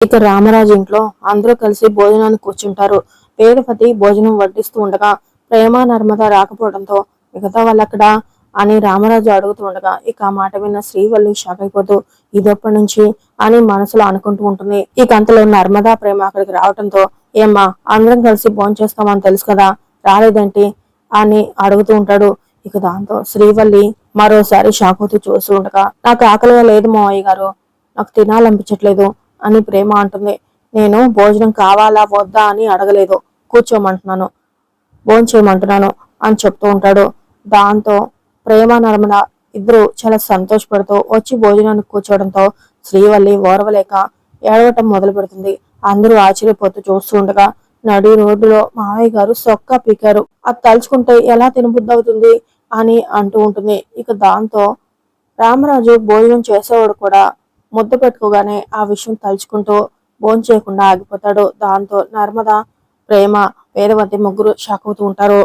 ఇక రామరాజు ఇంట్లో అందరూ కలిసి భోజనానికి కూర్చుంటారు. వేదపతి భోజనం వడ్డిస్తూ ఉండగా ప్రేమ నర్మద రాకపోవడంతో మిగతా వాళ్ళక్కడ అని రామరాజు అడుగుతూ ఉండగా ఇక ఆ మాట విన్న శ్రీవల్లి షాక్ అయిపోతూ ఇదొప్పటి నుంచి అని మనసులో అనుకుంటూ ఉంటుంది. ఇక అంతలో నర్మదా ప్రేమ అక్కడికి రావడంతో ఏమ్మా అందరం కలిసి భోంచేస్తామని తెలుసు కదా రాలేదేంటి? అని అడుగుతూ ఉంటాడు. ఇక దాంతో శ్రీవల్లి మరోసారి షాక్ అవుతూ చూస్తూ ఉండగా నాకు ఆకలిగా లేదు మావయ్య గారు. నాకు తినాలనిపించట్లేదు. అని ప్రేమ అంటుంది. నేను భోజనం కావాలా వద్దా అని అడగలేదు. కూర్చోమంటున్నాను. భోంచేయమంటున్నాను అని చెప్తూ ఉంటాడు. దాంతో ప్రేమ నర్మల ఇద్దరు చాలా సంతోషపడుతూ వచ్చి భోజనానికి కూర్చోవడంతో శ్రీవల్లి ఓర్వలేక ఏడవటం మొదలు పెడుతుంది. అందరూ ఆశ్చర్యపోతూ చూస్తూ ఉండగా నడి రోడ్డులో మావయ్య గారు సొక్క పీకారు. అది తలుచుకుంటే ఎలా తినబుద్ధి అవుతుంది అని అంటూ ఉంటుంది. ఇక దాంతో రామరాజు భోజనం చేసేవాడు కూడా ముద్ద పెట్టుకోగానే ఆ విషయం తలుచుకుంటూ భోంచేయకుండా ఆగిపోతాడు. దాంతో నర్మద ప్రేమ వేదవతి ముగ్గురు షాక్ అవుతూ ఉంటారు.